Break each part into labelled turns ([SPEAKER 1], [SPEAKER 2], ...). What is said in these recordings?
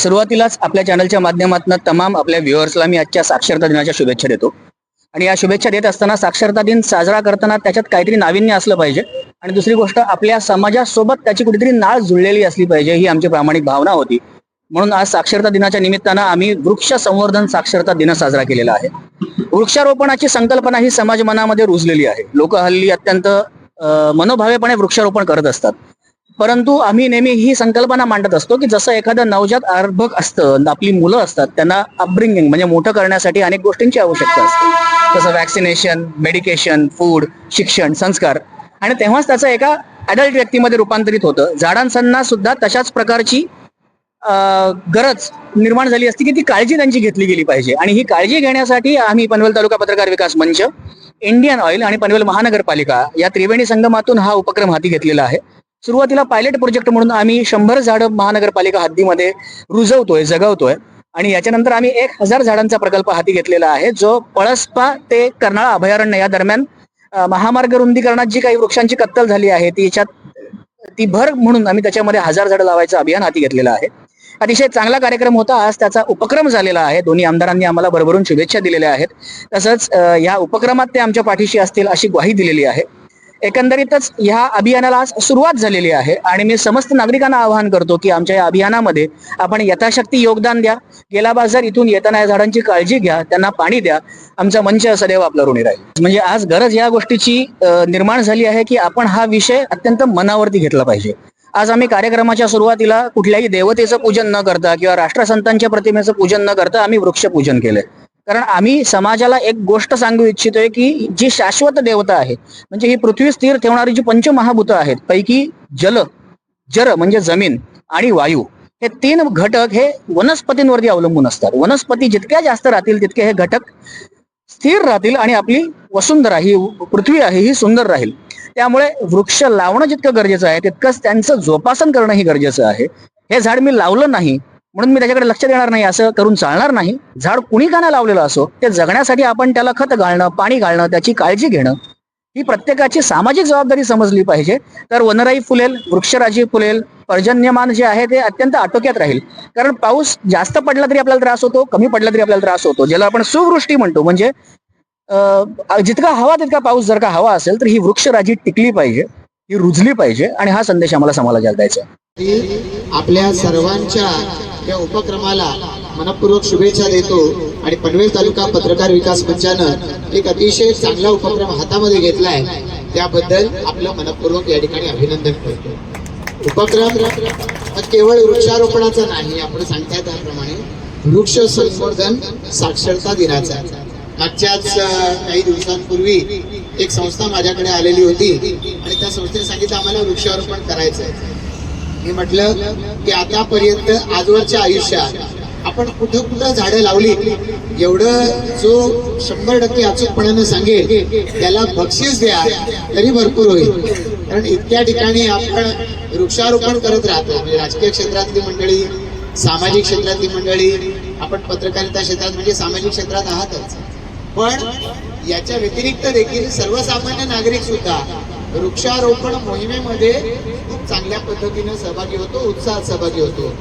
[SPEAKER 1] सुरुवातीलाच आपल्या चॅनलच्या माध्यमातून तमाम आपल्या व्ह्युअर्सला मी आजच्या साक्षरता दिनाच्या शुभेच्छा देतो. आणि या शुभेच्छा देत असताना साक्षरता दिन साजरा करताना त्याच्यात काहीतरी नाविन्य असलं पाहिजे. आणि दुसरी गोष्ट आपल्या समाजासोबत त्याची कुठेतरी नाळ जुळलेली असली पाहिजे ही आमची प्रामाणिक भावना होती. म्हणून आज साक्षरता दिनाच्या निमित्तानं आम्ही वृक्ष संवर्धन साक्षरता दिन साजरा केलेला आहे. वृक्षारोपणाची संकल्पना ही समाज मनामध्ये रुजलेली आहे. लोक हल्ली अत्यंत अं, मनोभावेपणे वृक्षारोपण करत असतात. परंतु आम्ही नेहमी ही संकल्पना मांडत असतो की जसं एखादं नवजात अर्भक असतं आपली मुलं असतात त्यांना अपब्रिंगिंग म्हणजे मोठं करण्यासाठी अनेक गोष्टींची आवश्यकता असते. जसं वॅक्सिनेशन मेडिकेशन फूड शिक्षण संस्कार. आणि तेव्हाच त्याचं एका अडल्ट व्यक्तीमध्ये रूपांतरित होतं. झाडांसांना सुद्धा तशाच प्रकारची गरज निर्माण झाली असती की ती काळजी त्यांची घेतली गेली पाहिजे. आणि ही काळजी घेण्यासाठी आम्ही पनवेल तालुका पत्रकार विकास मंच इंडियन ऑइल आणि पनवेल महानगरपालिका या त्रिवेणी संगमातून हा उपक्रम हाती घेतलेला आहे. सुरुवातीला पायलट प्रोजेक्ट म्हणून आम्ही शंभर झाडं महानगरपालिका हद्दीमध्ये रुजवतोय जगवतोय. आणि याच्यानंतर आम्ही एक हजार झाडांचा प्रकल्प हाती घेतलेला आहे जो पळसपा ते कर्नाळा अभयारण्य या दरम्यान महामार्ग रुंदीकरणात जी काही वृक्षांची कत्तल झाली आहे ती याच्यात ती भर म्हणून आम्ही त्याच्यामध्ये हजार झाडं लावायचं अभियान हाती घेतलेलं आहे. अतिशय चांगला कार्यक्रम होता आज त्याचा उपक्रम झालेला आहे. दोन्ही आमदारांनी आम्हाला भरभरून शुभेच्छा दिलेल्या आहेत. तसंच या उपक्रमात ते आमच्या पाठीशी असतील अशी ग्वाही दिलेली आहे. एकंदरीतच ह्या अभियानाला आज सुरुवात झालेली आहे आणि मी समस्त नागरिकांना आवाहन करतो की आमच्या या अभियानामध्ये आपण यथाशक्ती योगदान द्या. गेला बाजार इथून येताना या झाडांची काळजी घ्या त्यांना पाणी द्या. आमचा मंच सदैव आपला ऋणी राहील. म्हणजे आज गरज या गोष्टीची निर्माण झाली आहे की आपण हा विषय अत्यंत मनावरती घेतला पाहिजे. आज आम्ही कार्यक्रमाच्या सुरुवातीला कुठल्याही देवतेचं पूजन न करता किंवा राष्ट्रसंतांच्या प्रतिमेचं पूजन न करता आम्ही वृक्षपूजन केलंय. कारण आम्ही समाजाला एक गोष्ट सांगू इच्छितोय की जी शाश्वत देवता आहे म्हणजे ही पृथ्वी स्थिर ठेवणारी जी पंचमहाभूत आहेत पैकी जल जर म्हणजे जमीन आणि वायू हे तीन घटक हे वनस्पतींवरती अवलंबून असतात. वनस्पती जितक्या जास्त राहतील तितके हे घटक स्थिर राहतील आणि आपली वसुंधरा ही पृथ्वी आहे ही सुंदर राहील. त्यामुळे वृक्ष लावणं जितकं गरजेचं आहे तितकंच त्यांचं जोपासन करणंही गरजेचं आहे. हे झाड मी लावलं नाही म्हणून मी त्याच्याकडे लक्ष देणार नाही असं करून चालणार नाही. झाड कुणी काना लावलेलं असो ते जगण्यासाठी आपण त्याला खत घालणं पाणी घालणं त्याची काळजी घेणं ही प्रत्येकाची सामाजिक जबाबदारी समजली पाहिजे. तर वनराई फुलेल वृक्षराजी फुलेल पर्जन्यमान जे आहे ते अत्यंत आटोक्यात राहील. कारण पाऊस जास्त पडला तरी आपल्याला त्रास होतो कमी पडला तरी आपल्याला त्रास होतो. ज्याला आपण सुवृष्टी म्हणतो म्हणजे जितका हवा तितका पाऊस जर का हवा असेल तर ही वृक्षराजी टिकली पाहिजे. ही रुजली पाहिजे आणि हा संदेश आम्हाला समाजाला द्यायचा
[SPEAKER 2] आपल्या सर्वांच्या या उपक्रमाला मनपूर्वक शुभेच्छा देतो आणि पनवेल तालुका पत्रकार विकास मंचानं एक अतिशय चांगला उपक्रम हातामध्ये घेतलाय. त्याबद्दल आपलं मनपूर्वक या ठिकाणी अभिनंदन करतो. उपक्रम केवळ वृक्षारोपणाचा नाही आपण सांगताय त्याप्रमाणे वृक्ष संवर्धन साक्षरता दिनाचा मागच्याच काही दिवसांपूर्वी एक संस्था माझ्याकडे आलेली होती आणि त्या संस्थेने सांगितलं आम्हाला वृक्षारोपण करायचं आहे मी म्हटलं की आतापर्यंत आजवरच्या आयुष्यात आपण कुठं कुठं झाडं लावली एवढं जो शंभर टक्के अचूकपणानं सांगेल त्याला बक्षीस द्या तरी भरपूर होईल. कारण इतक्या ठिकाणी आपण वृक्षारोपण करत राहतो. म्हणजे राजकीय क्षेत्रातली मंडळी सामाजिक क्षेत्रातली मंडळी आपण पत्रकारिता क्षेत्रात म्हणजे सामाजिक क्षेत्रात आहातच. पण याच्या व्यतिरिक्त देखील सर्वसामान्य नागरिक सुद्धा वृक्षारोपण मोहिमेमध्ये खूप चांगल्या पद्धतीने सहभागी होतो उत्साहात सहभागी होतो.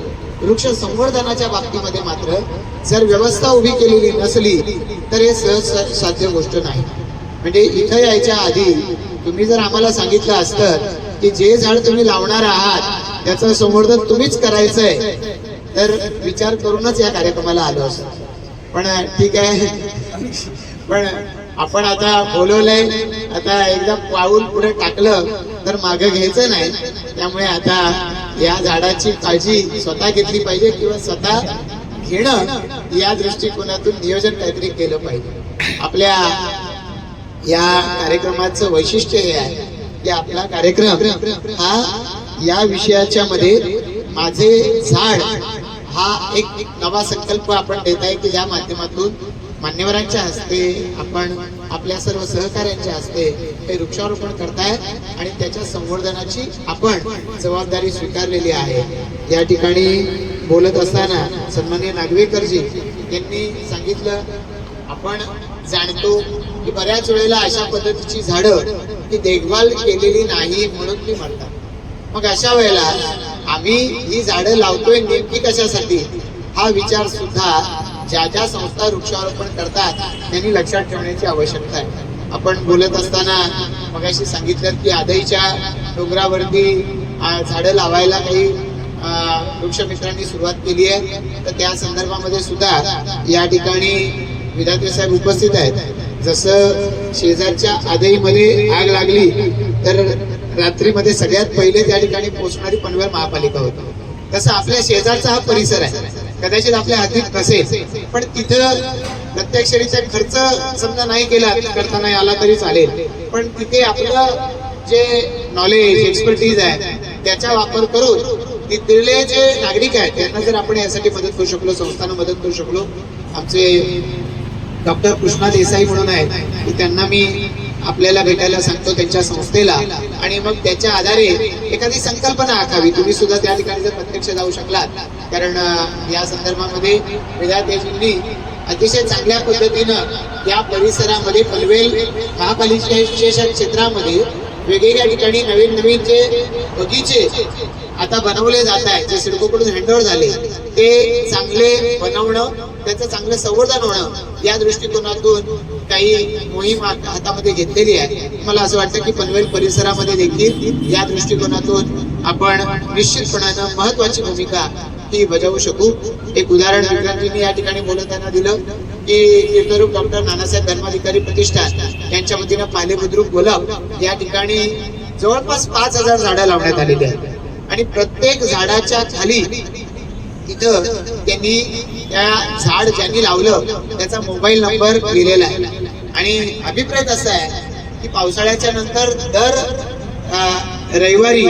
[SPEAKER 2] वृक्ष संवर्धनाच्या बाबतीमध्ये मात्र जर व्यवस्था उभी केलेली नसली तर हे सहज साध्य गोष्ट नाही. म्हणजे इथं यायच्या आधी तुम्ही जर आम्हाला सांगितलं असतं की जे झाड तुम्ही लावणार आहात त्याचं संवर्धन तुम्हीच करायचंय तर विचार करूनच या कार्यक्रमाला आलो असतो. पण ठीक आहे. पण आपण आता बोलवलंय आता एकदा पाऊल पुढे टाकलं तर मागं घ्यायचं नाही. त्यामुळे आता या झाडाची काळजी स्वतः घेतली पाहिजे किंवा स्वतः घेणं या दृष्टिकोनातून नियोजन काहीतरी केलं पाहिजे. आपल्या या कार्यक्रमाचं वैशिष्ट्य हे आहे की आपला कार्यक्रम हा या विषयाच्या मध्ये माझे झाड हा एक नवा संकल्प आपण देत आहे की ज्या माध्यमातून मान्यवरांच्या हस्ते आपण आपल्या सर्व सहकाऱ्यांच्या हस्ते हे वृक्षारोपण करतायत आणि त्याच्या संवर्धनाची आपण जबाबदारी स्वीकारलेली आहे. या ठिकाणी बोलत असताना सन्मान्य नागवेकरजी यांनी सांगितलं आपण जाणतो की बऱ्याच वेळेला अशा पद्धतीची झाडं ही देखभाल केलेली नाही म्हणून ती म्हणतात मग अशा वेळेला आम्ही ही झाडं लावतोय नेमकी कशासाठी? हा विचार सुद्धा ज्या ज्या संस्था वृक्षारोपण करतात त्यांनी लक्षात ठेवण्याची आवश्यकता आहे. आपण बोलत असताना मगाशी सांगितलं की आदईच्या डोंगरावरती झाडं लावायला काही वृक्ष वृक्षमित्रांनी सुरुवात केली आहे. तर त्या संदर्भामध्ये सुद्धा या ठिकाणी विधाते साहेब उपस्थित आहेत. जसं शेजारच्या आदईमध्ये आग लागली तर रात्रीमध्ये सगळ्यात पहिले त्या ठिकाणी पोहोचणारी पनवेल महापालिका होती. तसं आपल्या शेजारचा हा परिसर आहे. कदाचित आपल्या हातीत नसेल. पण तिथं प्रत्यक्षरीचा खर्च समजा नाही केला करता नाही आला तरी चालेल. पण तिथे आपलं जे नॉलेज एक्सपर्टीज आहे त्याचा वापर करून तिथले जे नागरिक आहेत त्यांना जर आपण यासाठी मदत करू शकलो संस्थांना मदत करू शकलो आमचे डॉक्टर कृष्णा देसाई म्हणून आहेत त्यांना मी आपल्याला भेटायला सांगतो त्यांच्या संस्थेला. आणि मग त्याच्या आधारे एखादी संकल्पना आखावी. तुम्ही सुद्धा त्या ठिकाणी जर प्रत्यक्ष जाऊ शकलात. कारण या संदर्भामध्ये विद्यार्थ्यांनी अतिशय चांगल्या पद्धतीनं या परिसरामध्ये पनवेल महापालिकेच्या क्षेत्रामध्ये वेगवेगळ्या ठिकाणी नवीन नवीन जे बगीचे आता बनवले जात आहेत जे सिडकोकडून हँडओव्हर झाले ते चांगले बनवणं त्याचं चांगलं संवर्धन होणं या दृष्टिकोनातून काही मोहीम हातामध्ये घेतलेली आहे. मला असं वाटतं की पनवेल परिसरामध्ये देखील या दृष्टिकोनातून आपण निश्चितपणानं महत्वाची भूमिका ही बजावू शकू. एक उदाहरण विक्रांतींनी या ठिकाणी बोलताना दिलं की तीर्थरूप डॉक्टर नानासाहेब धर्माधिकारी प्रतिष्ठान यांच्या वतीनं पाले बुद्रुक गोलाव या ठिकाणी जवळपास पाच हजार झाडं लावण्यात आलेली आहेत. आणि प्रत्येक झाडाच्या खाली तिथं त्यांनी त्या झाड ज्यांनी लावलं त्याचा मोबाईल नंबर लिहिलेला आहे. आणि अभिप्राय असा आहे की पावसाळ्याच्या नंतर दर रविवारी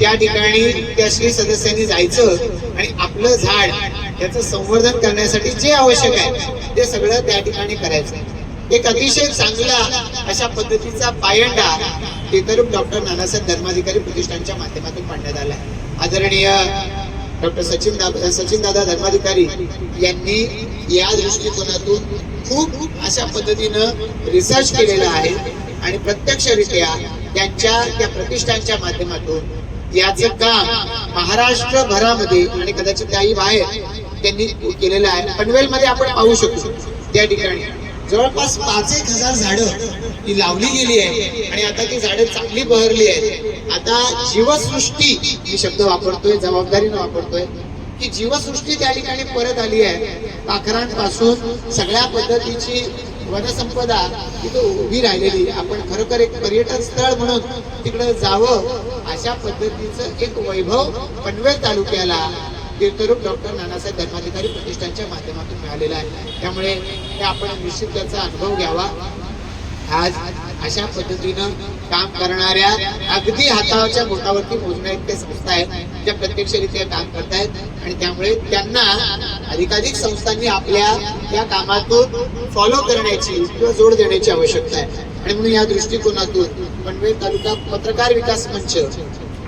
[SPEAKER 2] त्या ठिकाणी त्या श्री सदस्यांनी जायचं आणि आपलं झाड त्याचं संवर्धन करण्यासाठी जे आवश्यक आहे ते सगळं त्या ठिकाणी करायचं. एक अतिशय चांगला अशा पद्धतीचा पायंडा तेतरूप डॉक्टर नानासाहेब धर्माधिकारी प्रतिष्ठानच्या माध्यमातून पाडण्यात आला आहे. आदरणीय डॉक्टर सचिन सचिन दादा धर्माधिकारी यांनी या दृष्टिकोनातून खूप अशा पद्धतीनं रिसर्च केलेला आहे आणि प्रत्यक्षरित्या त्यांच्या त्या प्रतिष्ठानच्या माध्यमातून याचं काम महाराष्ट्रभरामध्ये आणि कदाचित त्याही बाहेर त्यांनी केलेलं आहे. पनवेलमध्ये आपण पाहू शकतो त्या ठिकाणी. जवळपास पाच एक हजार झाडं ती लावली गेली आहे. आणि आता ती झाडं चांगली बहरली आहेत. आता जीवसृष्टी ही शब्द वापरतोय जबाबदारीनं वापरतोय की जीवसृष्टी त्या ठिकाणी परत आली आहे. पाखरांपासून सगळ्या पद्धतीची वनसंपदा तिथं उभी राहिलेली. आपण खरोखर एक पर्यटन स्थळ म्हणून तिकडं जावं अशा पद्धतीचं एक वैभव पनवेल तालुक्याला तीर्थरूप डॉक्टर नानासाहेब धर्माधिकारी प्रतिष्ठानच्या माध्यमातून मिळालेला आहे. त्यामुळे आपण निश्चित त्याचा अनुभव घ्यावा. आज अशा पद्धतीनं काम करणाऱ्या अगदी हाताच्या बोटावरती मोजण्या इतक्या संस्था आहेत ज्या प्रत्यक्षरित्या काम करतायत. आणि त्यामुळे त्यांना अधिकाधिक संस्थांनी आपल्या या कामातून फॉलो करण्याची किंवा जोड देण्याची आवश्यकता आहे. आणि म्हणून या दृष्टिकोनातून पनवेल तालुका पत्रकार विकास मंच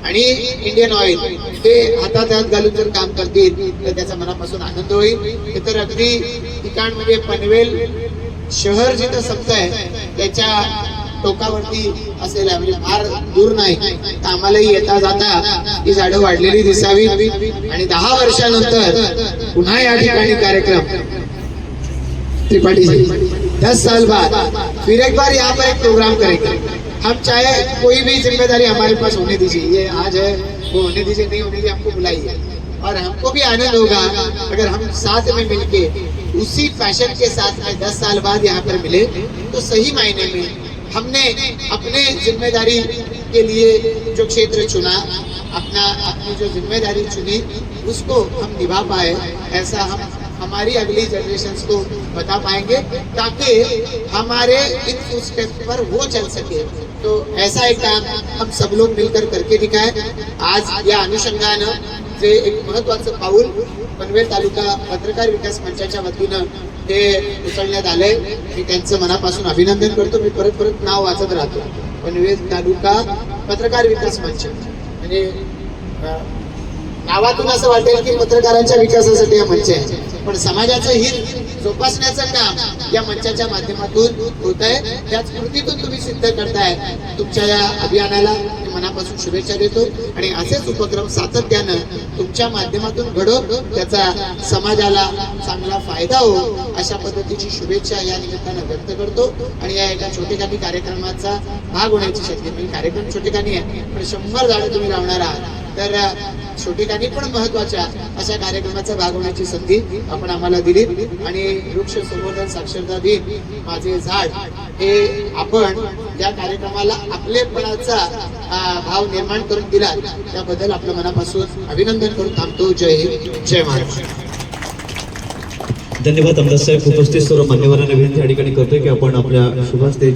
[SPEAKER 2] आणि इंडियन ऑइल ते हातात हात घालून जर काम करतील तर त्याचा मनापासून आनंद होईल. तर अगदी ठिकाण म्हणजे पनवेल शहर जिथं संपत आहे त्याच्या टोकावरती असेल म्हणजे फार दूर नाही तर आम्हालाही येता जाता ही झाडं वाढलेली दिसावी आणि दहा वर्षानंतर पुन्हा या ठिकाणी कार्यक्रम. त्रिपाठी दस साल बाद फिर एक बार यहाँ पर एक प्रोग्राम करेंगे। हम चाहे कोई भी जिम्मेदारी हमारे पास होने दीजिए ये आज है वो होने दीजिए नहीं होने दीजिए हमको बुलाइए। और हमको भी आनंद होगा अगर हम साथ में मिलके उसी फ़ैशन के साथ में दस साल बाद यहाँ पर मिले। तो सही मायने में हमने अपने ज़िम्मेदारी के लिए जो क्षेत्र चुना, अपना, अपनी जो ज़िम्मेदारी चुनी, उसको हम निभा पाए। ऐसा हम, हमारी अगली जनरेशन को बता पाएँगे ताकि हमारे इन फुटस्टेप पर वो चल सके। तो ऐसा एक काम हम सब लोग मिलकर करके दिखाए। आज या अनुषंगानं जे एक महत्वाचं पाऊल पनवेल तालुका पत्रकार विकास मंचाच्या वतीनं ते उचलण्यात आलंय. मी त्यांचं मनापासून अभिनंदन करतो. मी परत परत नाव वाचत राहतो. पनवेल तालुका पत्रकार विकास मंच. म्हणजे अं, नावातून असं वाटेल की पत्रकारांच्या विकासासाठी हा मंच आहे. पण समाजाचं हित जोपासण्याचं काम या मंचाच्या माध्यमातून होत आहे. त्याच कृतीतून तुम्ही सिद्ध करताय. तुमच्या या अभियानाला मनापासून शुभेच्छा देतो आणि असेच उपक्रम सातत्यानं तुमच्या माध्यमातून घडो. त्याचा समाजाला चांगला फायदा हो अशा पद्धतीची शुभेच्छा या निमित्तानं व्यक्त करतो. आणि या एका छोटेखानी कार्यक्रमाचा भाग होण्याची शक्यता कार्यक्रम छोटेखानी आहे पण शंभर झाडं तुम्ही लावणार आहात. तर अ, पण महत्त्वाच्या अशा कार्यक्रमाचा भाग होण्याची संधी आपण आम्हाला दिली. आणि वृक्ष संवर्धन साक्षरता दिन माझे झाड हे आपण या कार्यक्रमाला आपलेपणाचा भाव निर्माण करून दिला त्याबद्दल आपलं मनापासून अभिनंदन करून थांबतो. जय हिंद जय महाराष्ट्र.
[SPEAKER 3] धन्यवाद आमदार साहेब उपस्थित सर्व मान्यवरांना विनंती या ठिकाणी करतोय की आपण आपल्या शुभास्ते